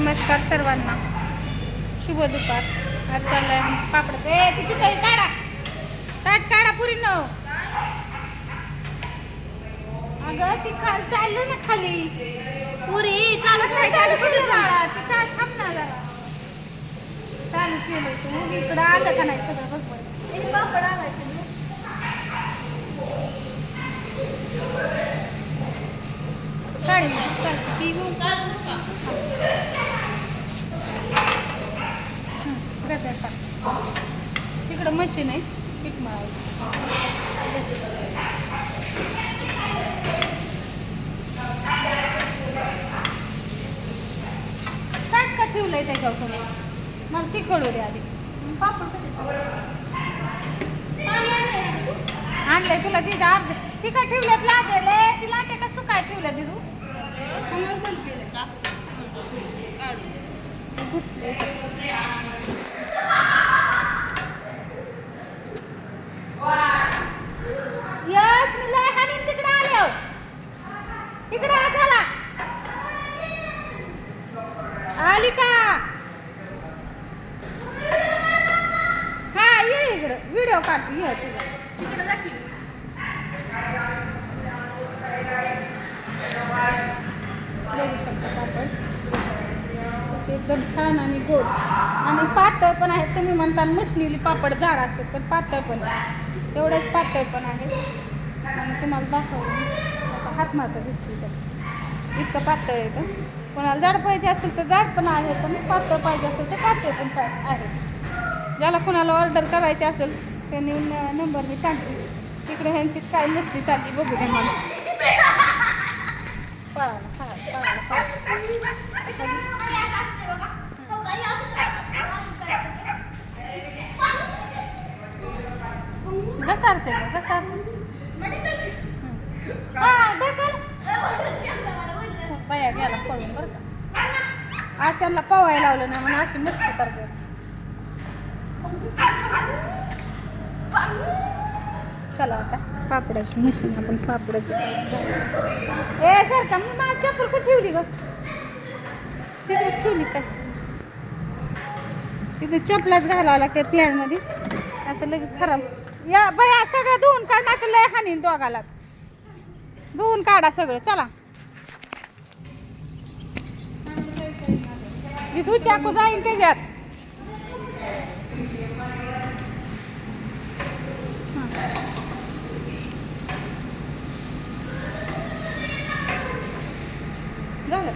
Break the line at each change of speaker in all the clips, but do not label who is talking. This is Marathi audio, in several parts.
नमस्कार सर्वांना. शुभ दुपार. आज चाललंय आमचं पापड. ए किती काही काढा. ताट काढा पुरी न अगं ती खाल चाललं ना खाली.
पुरी चालू
चालू केलं ना ती चाल थांब ना जरा. चालू केलं तू. इकडं आलं का नाही सगळं? बघ बरं.
पापड
काढी काढ. ती घेऊन टाक. तिकडं मशीन आहे. पीठ मळायचं. ताट का ठेवलंय त्याच्यावर तुम्ही? मला ती कळू दे आधी. पापड आणलंय तुला तिथं अर्ध. ती का ठेवल्यात लागेल? ती लाटे का सुकाय ठेवल्या दिदू? गुतले. यश मी लय हाणीन तिकडे आले हो. तिकडे आ झाला आली का हा ये इकडं आहे.
तिकडे जा की.
बघू शकता पापड असे एकदम छान आणि गोड. आणि पातळ पण आहेत तुम्ही म्हणता मशनीली पापड जाड असतात तर पातळ पण आहे. तेवढेच पातळ पण आहे. आणि तुम्हाला दाखवलं हात माझा दिसते तर इतकं पातळ आहे तर कोणाला जाड पाहिजे असेल तर जाड पण आहे पण पातळ पाहिजे असेल तर पातळ पण आहे. ज्याला कोणाला ऑर्डर करायची असेल त्यांनी नंबर मी सांगते तिकडे ह्यांची काय मस्ती चालली बघू दे मला. पळाला पळाला पळाला घसारते मग घसारते बाया गेला पळून बरं का. आज त्यांना पवायला लावलं ना म्हणून अशी मस्ती करते. चला आता. पापडाची मशीन आपण पापडाचं. ए सर का मी माझी चप्पल कुठे ठेवली ग? तिकडेच ठेवली काय? तिथे चपलाच घालावं लागते प्लॅनमध्ये आता लगेच खराब. या बया सगळं धुवून काढ आता लय हानी दोघाला. धुवून काढा सगळं चला. तू चाकू जाईन त्याच्यात हं. झालं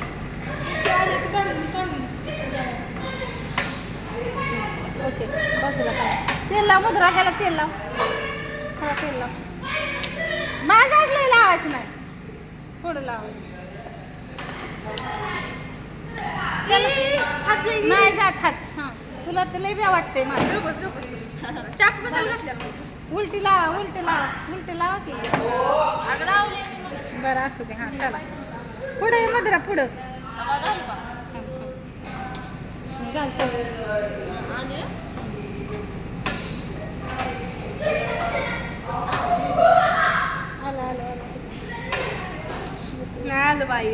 ओके बाजूला काय मुद्रा ह्याला तेल लाव. ह्याला तेल लाव. माझ्याच लय लावायचं नाही. थोडं लावायचं नाही जात हात. हां. तुला तर लय बी वाटतंय माझं.
चाक घातलेला
उलटी लावा उलटी लावा. उलटी लावा की. बरं असू दे. हां चला. पुढे ये मधुरा पुढं.
घालू का?
घाल चल.
आणि
आलं आलं आलं
नाही आलं बाई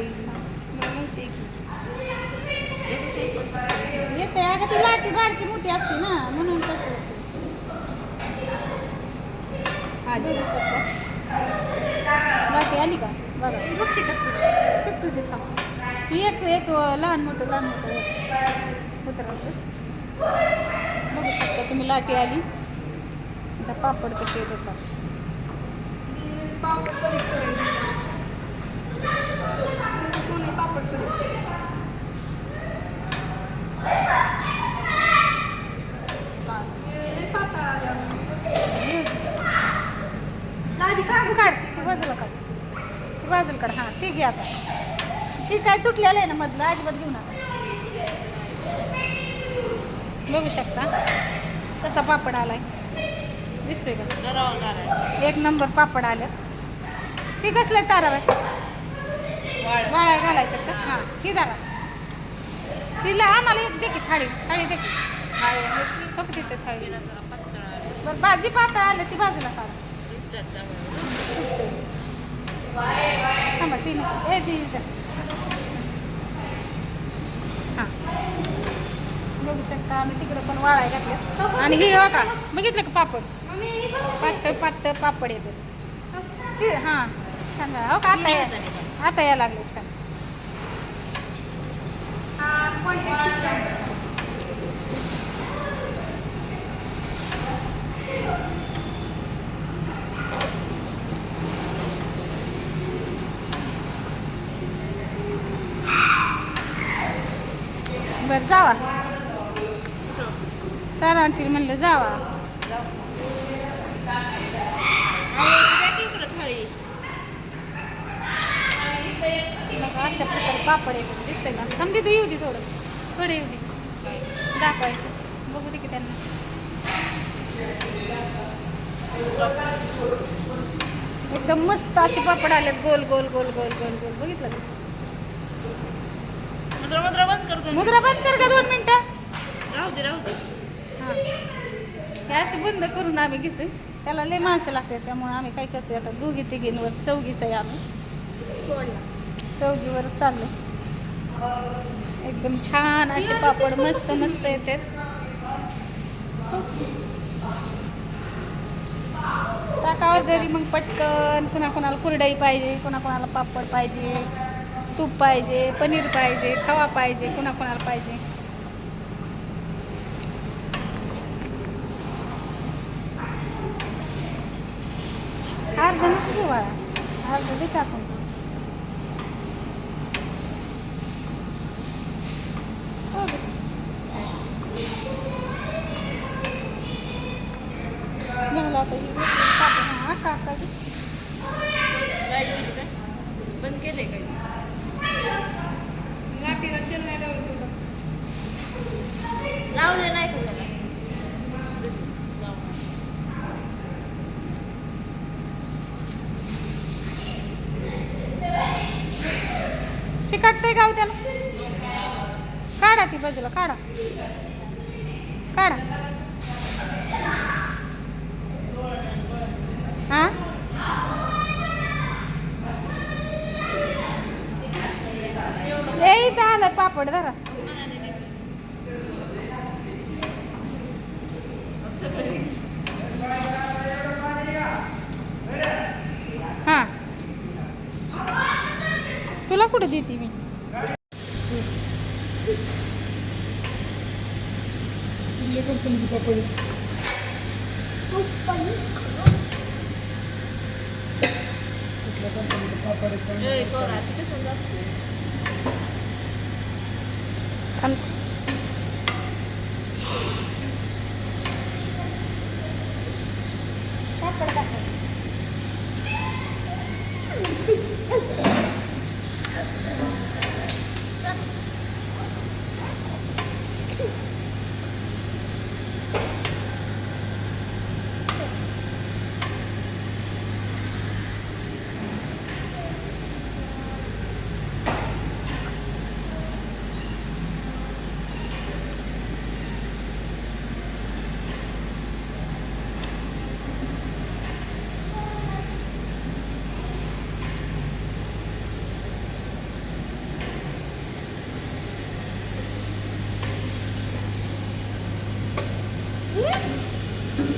येते अगं ती लाटी बारकी मोठी असते ना म्हणून कसं होतं. बघू शकता लाटी आली का बघा
बघ चिकट
चक्र दे थांब ती एक एक लहान मोठं लहान मोठं उतरवतं बघू शकता तुम्ही लाटी आली आता पापड कसे येत होतात
पापड
बाजूला काढ. हां ती घे आता. जी काय तुटलेलं आहे ना मधलं अजिबात घेऊ नका. बघू शकता कसा पापड आलाय. दिसतोय का? एक नंबर पापड आलं. ती कसलं आहे
वाळ.
वाळाय घालायचं का? हां ही दारा तिला आम्हाला एक दे की थाळी थाळी दे की. थाळी बरं भाजी पातळ आलं ती बाजूला काढा. थांबा ती ए ती हां. आता आम्ही तिकडे पण वाळाय घातले आणि हे बघा बघितलं का पापड? पातळ पातळ पापड येते हां छान हो का? आता या आता या लागले छान. बरं जावा. चार आणतील म्हणलं जावा. बघा अशा प्रकारे पापड येते दिसतंय का थांब तर येऊ दे थोडं थोडं येऊ दे दाखवायचं. बघू दे की त्यांना. एकदम मस्त असे पापड आलेत गोल गोल गोल गोल गोल गोल बघितलं
मुद्रा मुद्रा बंद कर
मुद्रा बंद कर का दोन मिनिटं
राहू दे राहू दे
हां हे असं बंद करून आम्ही घेतो त्याला लय माणसं लागते त्यामुळे आम्ही काय करतो आता दोघी तिघींवर चौघीच आहे आम्ही. चौघीवर चाललो एकदम छान असे पापड मस्त मस्त येते टाकावं घरी मग पटकन. कुणा कुणाला कुरडई पाहिजे कुणा कुणाला पापड पाहिजे तूप पाहिजे पनीर पाहिजे खवा पाहिजे कुणा कुणाला पाहिजे. अर्ध नको घेऊ बाळा अर्ध दे टाकून हो गं. झालं आता ही टाकून हा काका
लाइट गेली काय बंद केले काय
लाटीला तेल नाही लावलं
लावले नाही कोणाला
चिकटतंय गाव त्याला. काढा ती बाजूला काढा. काढा. हा? ए इथं आलं पापड धरा. हा तुला कुठं देते मी?
कंपनीचे पापड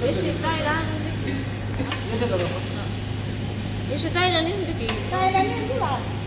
आहेत. कुठल्या कंपनीचे पापड आहेत सांग.
ए, पोरा, ती कशाला जाते?
थांब.